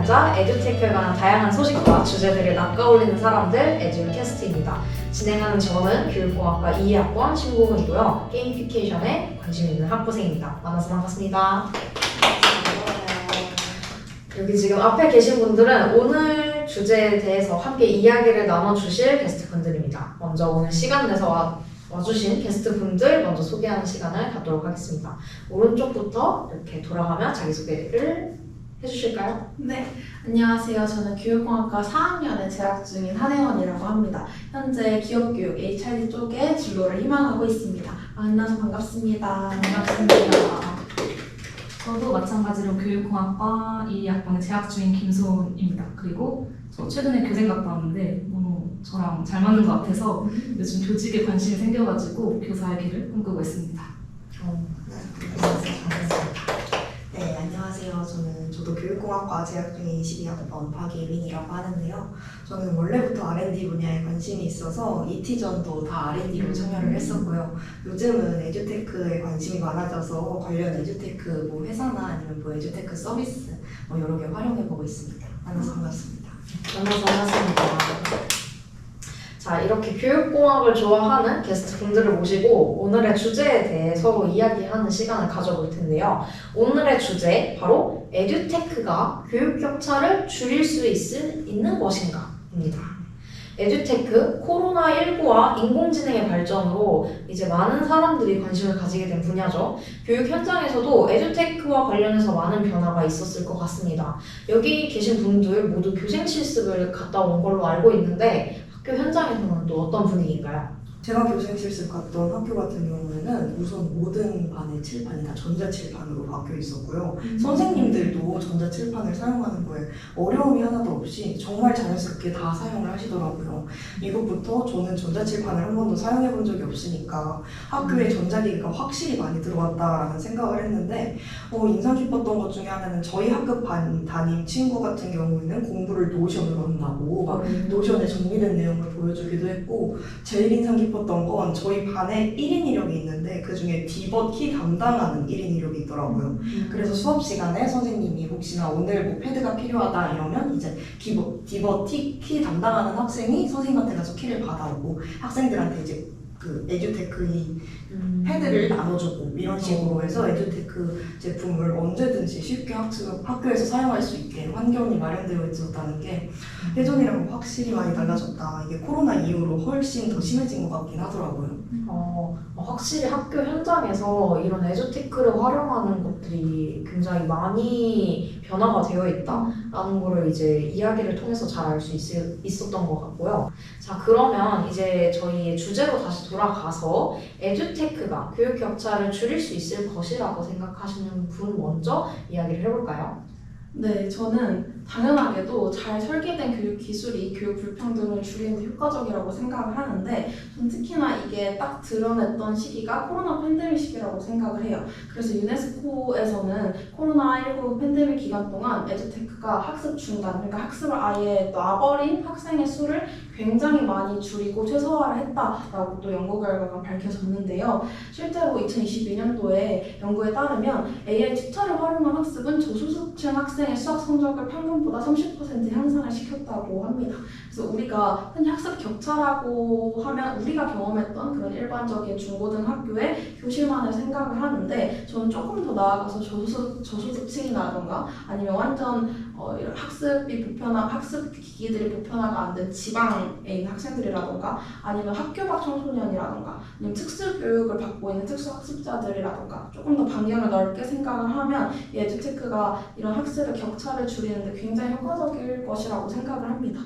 앉아 에듀테크에 관한 다양한 소식과 주제들을 낚아올리는 사람들 에듀캐스트입니다. 진행하는 저는 교육공학과 2학번 신고은이고요. 게임피케이션에 관심 있는 학부생입니다. 만나서 반갑습니다. 여기 지금 앞에 계신 분들은 오늘 주제에 대해서 함께 이야기를 나눠주실 게스트 분들입니다. 먼저 오늘 시간 내서 와, 와주신 게스트 분들 먼저 소개하는 시간을 갖도록 하겠습니다. 오른쪽부터 이렇게 돌아가며 자기소개를 해주실까요? 네, 안녕하세요. 저는 교육공학과 4학년에 재학 중인 한혜원이라고 합니다. 현재 기업교육 HRD 쪽에 진로를 희망하고 있습니다. 만나서 반갑습니다. 반갑습니다. 저도 마찬가지로 교육공학과 2학번에 재학 중인 김소은입니다. 그리고 저 최근에 교생 갔다 왔는데 너무 저랑 잘 맞는 것 같아서 요즘 교직에 관심이 생겨가지고 교사의 길을 꿈꾸고 있습니다. 어, 네, 안녕하세요. 저는 저도 교육공학과 재학 중인 22학번 박예빈이라고 하는데요. 저는 원래부터 R&D 분야에 관심이 있어서 이티전도 다 R&D로 참여를 했었고요. 요즘은 에듀테크에 관심이 많아져서 관련 에듀테크 뭐 회사나 아니면 뭐 에듀테크 서비스 뭐 여러 개 활용해보고 있습니다. 만나서 반갑습니다. 만나서 반갑습니다. 자, 이렇게 교육공학을 좋아하는 게스트 분들을 모시고 오늘의 주제에 대해 서로 이야기하는 시간을 가져볼 텐데요. 오늘의 주제, 바로 에듀테크가 교육 격차를 줄일 수 있을, 있는 것인가? 입니다. 에듀테크, 코로나19와 인공지능의 발전으로 이제 많은 사람들이 관심을 가지게 된 분야죠. 교육 현장에서도 에듀테크와 관련해서 많은 변화가 있었을 것 같습니다. 여기 계신 분들 모두 교생 실습을 갔다 온 걸로 알고 있는데 학교 현장에서는 또 어떤 분위기인가요? 제가 교생 실습 갔던 학교 같은 경우에는 우선 모든 반의 칠판이 다 전자칠판으로 바뀌어 있었고요. 선생님들도 전자칠판을 사용하는 거에 어려움이 하나도 없이 정말 자연스럽게 다 사용을 하시더라고요. 이것부터 저는 전자칠판을 한 번도 사용해 본 적이 없으니까 학교에 전자기기가 확실히 많이 들어왔다라는 생각을 했는데 어, 인상 깊었던 것 중에 하나는 저희 학급 반 담임 친구 같은 경우에는 공부를 노션으로 한다고 막 노션에 정리된 내용을 보여주기도 했고 제일 인상 깊었던 건 저희 반에 1인 이력이 있는데 그 중에 디버 키 담당하는 1인 이력이 있더라고요. 그래서 수업 시간에 선생님이 혹시나 오늘 뭐 패드가 필요하다 이러면 이제 디버, 디버 티, 키 담당하는 학생이 선생님한테 가서 키를 받아오고 학생들한테 이제 그 에듀테크 이 패드를 나눠주고 이런 식으로 해서 에듀테크 제품을 언제든지 쉽게 학습, 학교에서 사용할 수 있게 환경이 마련되어 있었다는 게 예전이랑 확실히 많이 달라졌다. 이게 코로나 이후로 훨씬 더 심해진 것 같긴 하더라고요. 어, 확실히 학교 현장에서 이런 에듀테크를 활용하는 것들이 굉장히 많이 변화가 되어 있다라는 거를 이제 이야기를 통해서 잘 알 수 있었던 것 같고요. 자, 그러면 이제 저희 주제로 다시 돌아가서 에듀테크가 교육 격차를 줄일 수 있을 것이라고 생각하시는 분 먼저 이야기를 해볼까요? 네, 저는 당연하게도 잘 설계된 교육 기술이 교육 불평등을 줄이는 데 효과적이라고 생각을 하는데 좀 특히나 이게 딱 드러냈던 시기가 코로나 팬데믹 시기라고 생각을 해요. 그래서 유네스코에서는 코로나19 팬데믹 기간 동안 에듀테크가 학습 중단, 그러니까 학습을 아예 놔버린 학생의 수를 굉장히 많이 줄이고 최소화를 했다라고 또 연구 결과가 밝혀졌는데요. 실제로 2022년도에 연구에 따르면 AI 튜터를 활용한 학습은 저소득층 학생의 수학 성적을 평균 보다 30% 향상을 시켰다고 합니다. 그래서 우리가 흔히 학습 격차라고 하면 우리가 경험했던 그런 일반적인 중고등 학교의 교실만을 생각을 하는데 저는 조금 더 나아가서 저소득, 저소득층이라던가 아니면 완전 어, 이런 학습이 보편화, 학습 기기들이 보편화가 안 된 지방에 있는 학생들이라던가 아니면 학교 밖 청소년이라던가 아니면 특수 교육을 받고 있는 특수 학습자들이라던가 조금 더 방향을 넓게 생각을 하면 이 에듀테크가 이런 학습의 격차를 줄이는데 굉장히 효과적일 것이라고 생각을 합니다.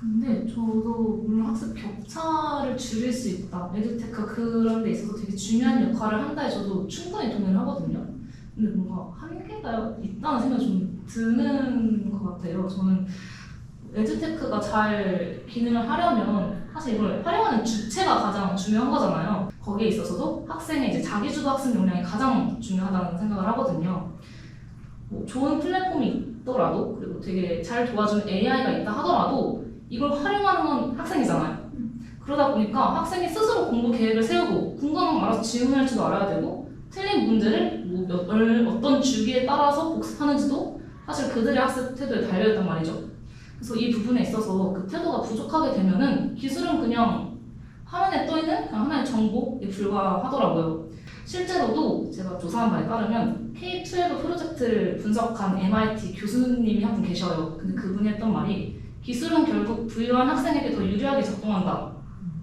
근데 저도 물론 학습 격차를 줄일 수 있다. 에듀테크가 그런 데 있어서 되게 중요한 역할을 한다에 저도 충분히 동의를 하거든요. 근데 뭔가 한계가 있다는 생각이 좀 드는 것 같아요. 저는 에듀테크가 잘 기능을 하려면 사실 이걸 활용하는 주체가 가장 중요한 거잖아요. 거기에 있어서도 학생의 이제 자기주도 학습 역량이 가장 중요하다는 생각을 하거든요. 뭐 좋은 플랫폼이 있더라도 그리고 되게 잘 도와주는 AI가 있다 하더라도 이걸 활용하는 건 학생이잖아요. 그러다 보니까 학생이 스스로 공부 계획을 세우고 궁금한 거 알아서 질문할 줄도 알아야 되고 틀린 문제를 뭐 몇, 얼- 어떤 주기에 따라서 복습하는지도 사실 그들의 학습 태도에 달려있단 말이죠. 그래서 이 부분에 있어서 그 태도가 부족하게 되면은 기술은 그냥 화면에 떠 있는 그냥 하나의 정보에 불과하더라고요. 실제로도 제가 조사한 바에 따르면 K-12 프로젝트를 분석한 MIT 교수님이 한 분 계셔요. 근데 그분이 했던 말이 기술은 결국 부유한 학생에게 더 유리하게 작동한다.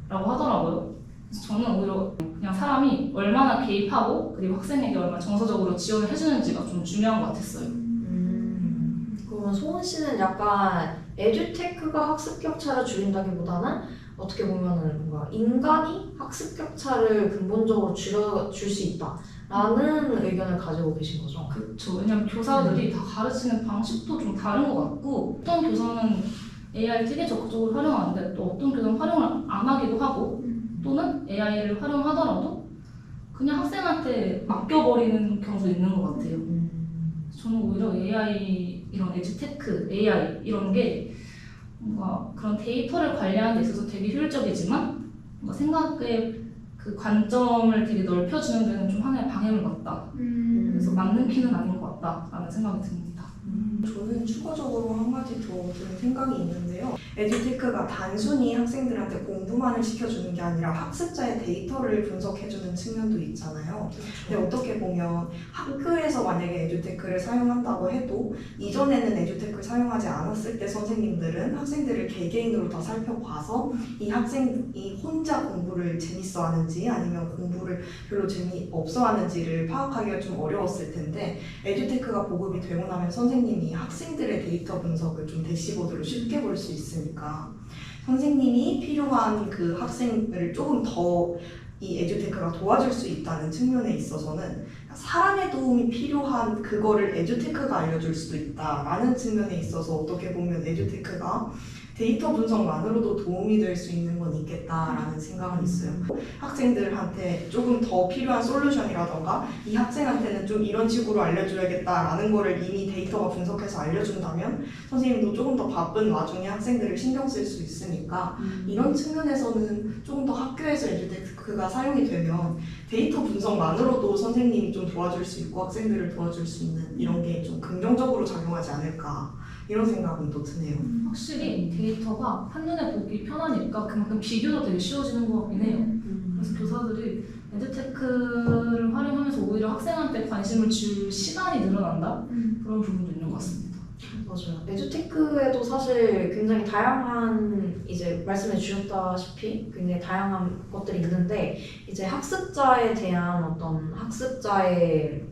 라고 하더라고요. 그래서 저는 오히려 그냥 사람이 얼마나 개입하고 그리고 학생에게 얼마나 정서적으로 지원을 해주는지가 좀 중요한 것 같았어요. 음, 그러면 소은 씨는 약간 에듀테크가 학습 격차를 줄인다기보다는 어떻게 보면은 뭔가 인간이 학습 격차를 근본적으로 줄여 줄 수 있다라는 의견을 가지고 계신 거죠. 그렇죠. 왜냐면 교사들이 다 가르치는 방식도 좀 다른 것 같고 어떤 교사는 AI를 되게 적극적으로 활용하는데 또 어떤 교사는 활용을 안 하기도 하고 또는 AI를 활용하더라도 그냥 학생한테 맡겨버리는 경우도 있는 것 같아요. 저는 오히려 AI 이런 에듀테크, AI 이런 게 뭔가 그런 데이터를 관리하는 데 있어서 되게 효율적이지만 뭔가 생각의 그 관점을 되게 넓혀주는 데는 좀 하나의 방해물 같다. 그래서 맞는 키는 아닌 것 같다라는 생각이 듭니다. 저는 추가적으로 한 가지 더든 생각이 있는데 요. 에듀테크가 단순히 학생들한테 공부만을 시켜주는 게 아니라 학습자의 데이터를 분석해주는 측면도 있잖아요. 근데 어떻게 보면 학교에서 만약에 에듀테크를 사용한다고 해도 이전에는 에듀테크를 사용하지 않았을 때 선생님들은 학생들을 개개인으로 다 살펴봐서 이 학생이 혼자 공부를 재밌어 하는지 아니면 공부를 별로 재미없어 하는지를 파악하기가 좀 어려웠을 텐데 에듀테크가 보급이 되고 나면 선생님이 학생들의 데이터 분석을 좀 대시보드로 쉽게 볼수 있으니까. 선생님이 필요한 그 학생을 조금 더 이 에듀테크가 도와줄 수 있다는 측면에 있어서는 사람의 도움이 필요한 그거를 에듀테크가 알려줄 수도 있다라는 측면에 있어서 어떻게 보면 에듀테크가 데이터 분석만으로도 도움이 될 수 있는 건 있겠다라는 생각은 있어요. 학생들한테 조금 더 필요한 솔루션이라던가 이 학생한테는 좀 이런 식으로 알려줘야겠다라는 거를 이미 데이터가 분석해서 알려준다면 선생님도 조금 더 바쁜 와중에 학생들을 신경 쓸 수 있으니까 이런 측면에서는 조금 더 학교에서 에듀테크가 사용이 되면 데이터 분석만으로도 선생님이 좀 도와줄 수 있고 학생들을 도와줄 수 있는 이런 게 좀 긍정적으로 작용하지 않을까 이런 생각은 또 드네요. 확실히 데이터가 한눈에 보기 편하니까 그만큼 비교도 되게 쉬워지는 것 같긴 해요. 그래서 교사들이 에듀테크를 활용하면서 오히려 학생한테 관심을 줄 시간이 늘어난다? 그런 부분도 있는 것 같습니다. 맞아요. 에듀테크에도 사실 굉장히 다양한 이제 말씀해 주셨다시피 굉장히 다양한 것들이 있는데 이제 학습자에 대한 어떤 학습자의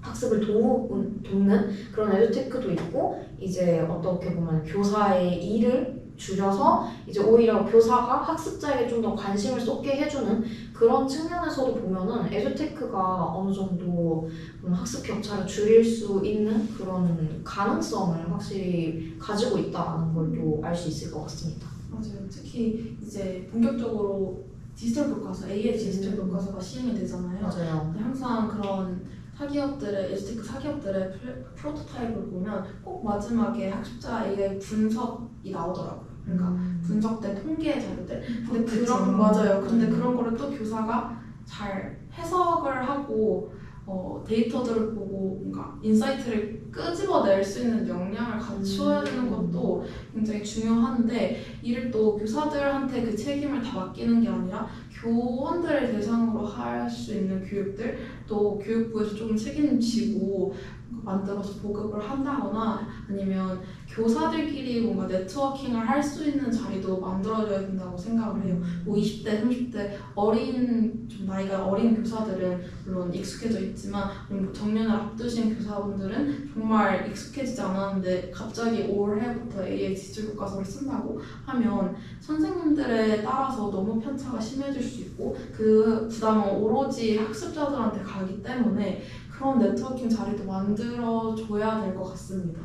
학습을 도, 돕는 그런 에듀테크도 있고 이제 어떻게 보면 교사의 일을 줄여서 이제 오히려 교사가 학습자에게 좀 더 관심을 쏟게 해주는 그런 측면에서도 보면은 에듀테크가 어느 정도 그런 학습 격차를 줄일 수 있는 그런 가능성을 확실히 가지고 있다는 걸 또 알 수 있을 것 같습니다. 맞아요. 특히 이제 본격적으로 디지털 교과서, AI 디지털 교과서가 시행이 되잖아요. 맞아요. 항상 그런 사기업들의 에듀테크 사기업들의 플- 프로토타입을 보면 꼭 마지막에 학습자 AI 분석이 나오더라고요. 그러니까 분석된 통계 자료들. 근데 그쵸. 그런 맞아요. 근데 그런 거를 또 교사가 잘 해석을 하고 어, 데이터들을 보고 뭔가 인사이트를 끄집어낼 수 있는 역량을 갖추어야 되는 것도 굉장히 중요한데 이를 또 교사들한테 그 책임을 다 맡기는 게 아니라 교원들을 대상으로 할 수 있는 교육들 또 교육부에서 좀 책임지고 만들어서 보급을 한다거나 아니면 교사들끼리 뭔가 네트워킹을 할 수 있는 자리도 만들어져야 된다고 생각을 해요. 뭐 20대, 30대 어린 좀 나이가 어린 교사들은 물론 익숙해져 있지만 뭐 정년을 앞두신 교사분들은 정말 익숙해지지 않았는데 갑자기 올해부터 AI 디지털 교과서를 쓴다고 하면 선생님들에 따라서 너무 편차가 심해질 수 있고 그 부담은 오로지 학습자들한테 가기 때문에 그런 네트워킹 자리도 만들어줘야 될 것 같습니다.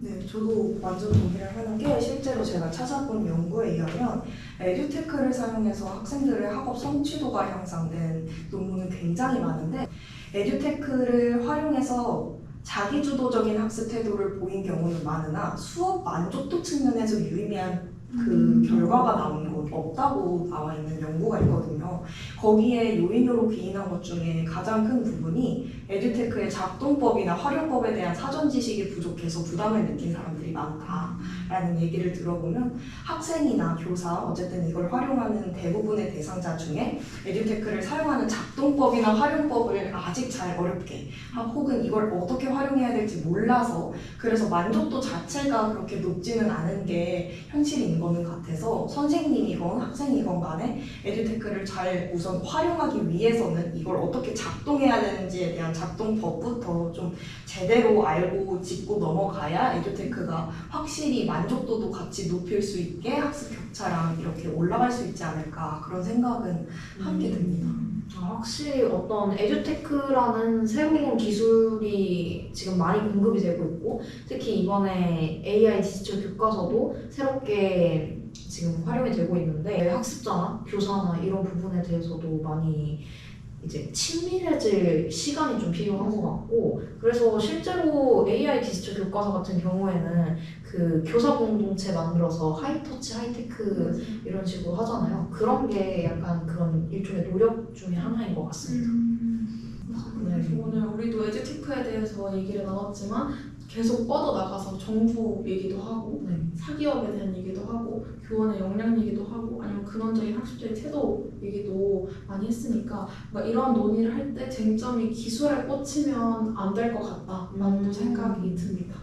네, 저도 완전 동의를 하는 게 실제로 제가 찾아본 연구에 의하면 에듀테크를 사용해서 학생들의 학업 성취도가 향상된 논문은 굉장히 많은데 에듀테크를 활용해서 자기주도적인 학습 태도를 보인 경우는 많으나 수업 만족도 측면에서 유의미한 그 결과가 나온 것 없다고 나와 있는 연구가 있거든요. 거기에 요인으로 기인한 것 중에 가장 큰 부분이 에듀테크의 작동법이나 활용법에 대한 사전 지식이 부족해서 부담을 느낀 사람들이 많다 라는 얘기를 들어보면 학생이나 교사 어쨌든 이걸 활용하는 대부분의 대상자 중에 에듀테크를 사용하는 작동법이나 활용법을 아직 잘 어렵게 아, 혹은 이걸 어떻게 활용해야 될지 몰라서 그래서 만족도 자체가 그렇게 높지는 않은 게 현실인 거는 같아서 선생님이건 학생이건 간에 에듀테크를 잘 우선 활용하기 위해서는 이걸 어떻게 작동해야 되는지에 대한 작동법부터 좀 제대로 알고 짚고 넘어가야 에듀테크가 확실히 만족도도 같이 높일 수 있게 학습 격차랑 이렇게 올라갈 수 있지 않을까 그런 생각은 하게 됩니다. 아, 확실히 어떤 에듀테크라는 새로운 기술이 지금 많이 공급이 되고 있고 특히 이번에 AI 디지털 교과서도 새롭게 지금 활용이 되고 있는데 학습자나 교사나 이런 부분에 대해서도 많이 이제 친밀해질 시간이 좀 필요한 것 같고 그래서 실제로 AI 디지털 교과서 같은 경우에는 그 교사 공동체 만들어서 하이터치 하이테크 이런 식으로 하잖아요. 그런 게 약간 그런 일종의 노력 중에 하나인 것 같습니다. 네. 그래서 오늘 우리도 에듀테크에 대해서 얘기를 나눴지만 계속 뻗어나가서 정부 얘기도 하고 네. 사기업에 대한 얘기도 하고 교원의 역량 얘기도 하고 아니면 근원적인 학습자의 태도 얘기도 많이 했으니까 뭔가 이런 논의를 할 때 쟁점이 기술에 꽂히면 안 될 것 같다라는 음. 생각이 듭니다.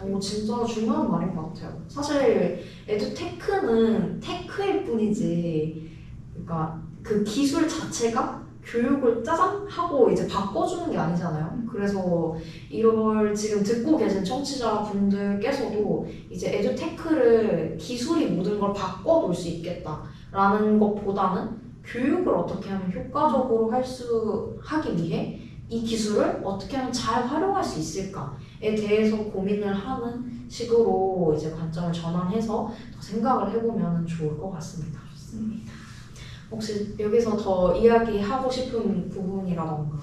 어, 진짜 중요한 말인 것 같아요. 사실 에듀테크는 테크일 뿐이지, 그러니까 그 기술 자체가 교육을 짜잔 하고 이제 바꿔주는 게 아니잖아요. 그래서 이걸 지금 듣고 계신 청취자분들께서도 이제 에듀테크를 기술이 모든 걸 바꿔놓을 수 있겠다라는 것보다는 교육을 어떻게 하면 효과적으로 할 수 하기 위해 이 기술을 어떻게 하면 잘 활용할 수 있을까에 대해서 고민을 하는 식으로 이제 관점을 전환해서 더 생각을 해보면 좋을 것 같습니다. 좋습니다. 혹시 여기서 더 이야기하고 싶은 부분이라던가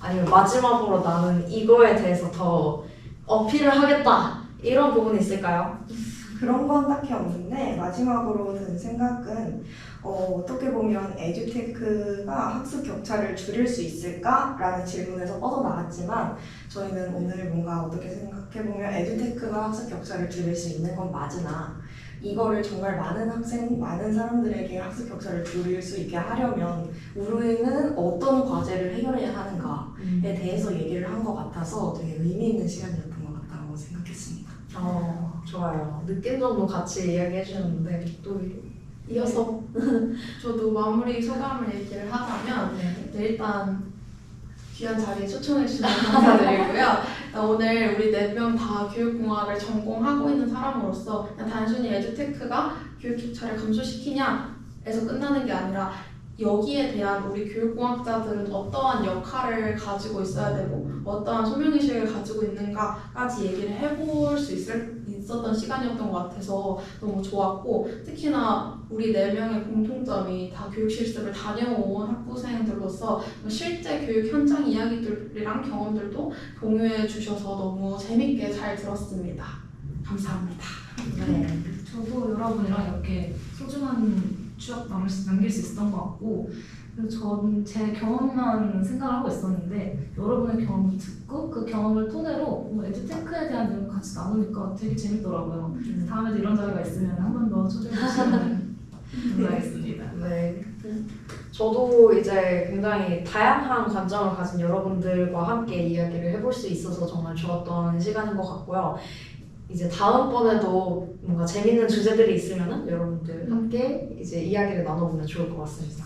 아니면 마지막으로 나는 이거에 대해서 더 어필을 하겠다 이런 부분이 있을까요? 그런 건 딱히 없는데 마지막으로 든 생각은 어, 어떻게 보면 에듀테크가 학습 격차를 줄일 수 있을까라는 질문에서 뻗어나갔지만 저희는 오늘 뭔가 어떻게 생각해보면 에듀테크가 학습 격차를 줄일 수 있는 건 맞으나 이거를 정말 많은 학생, 많은 사람들에게 학습 격차를 줄일 수 있게 하려면 우리는 어떤 과제를 해결해야 하는가에 대해서 얘기를 한 것 같아서 되게 의미 있는 시간이었던 것 같다고 생각했습니다. 어, 좋아요. 느낀 점도 같이 이야기해 주셨는데 또 이어서 저도 마무리 소감을 얘기를 하자면 네. 네, 일단 귀한 자리에 초청해 주셔서 감사드리고요. 일단 오늘 우리 네 명 다 교육공학을 전공하고 있는 사람으로서 단순히 에듀테크가 교육 격차를 감소시키냐에서 끝나는 게 아니라 여기에 대한 우리 교육공학자들은 어떠한 역할을 가지고 있어야 되고 어떠한 소명의식을 가지고 있는가까지 얘기를 해볼 수 있을, 있었던 시간이었던 것 같아서 너무 좋았고 특히나 우리 네 명의 공통점이 다 교육 실습을 다녀온 학부생들로서 실제 교육 현장 이야기들이랑 경험들도 공유해 주셔서 너무 재밌게 잘 들었습니다. 감사합니다. 네. 저도 여러분이랑 이렇게 소중한 추억 남길 수 있었던 것 같고 저는 제 경험만 생각을 하고 있었는데 여러분의 경험을 듣고 그 경험을 토대로 뭔가 에듀테크에 대한 내용을 같이 나누니까 되게 재밌더라고요. 다음에도 이런 자리가 있으면 한 번 더 초대해 주시면 감사하겠습니다. 네. 저도 이제 굉장히 다양한 관점을 가진 여러분들과 함께 이야기를 해볼 수 있어서 정말 좋았던 시간인 것 같고요. 이제 다음번에도 뭔가 재밌는 주제들이 있으면은 여러분들 함께 이제 이야기를 나눠보면 좋을 것 같습니다.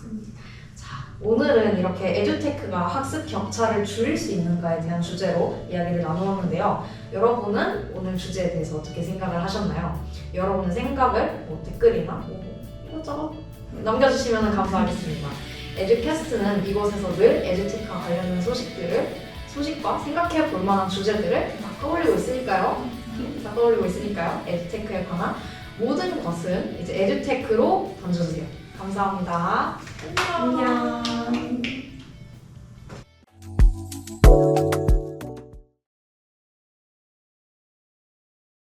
자, 오늘은 이렇게 에듀테크가 학습 격차를 줄일 수 있는가에 대한 주제로 이야기를 나누었는데요. 여러분은 오늘 주제에 대해서 어떻게 생각을 하셨나요? 여러분의 생각을 뭐 댓글이나 뭐 이것저것 남겨주시면 감사하겠습니다. 에듀캐스트는 이곳에서 늘 에듀테크와 관련된 소식들을 소식과 생각해 볼 만한 주제들을 다 떠올리고 있으니까요. 다 떠올리고 있으니까요. 에듀테크에 관한 모든 것은 이제 에듀테크로 던져주세요. 감사합니다. 안녕. 안녕.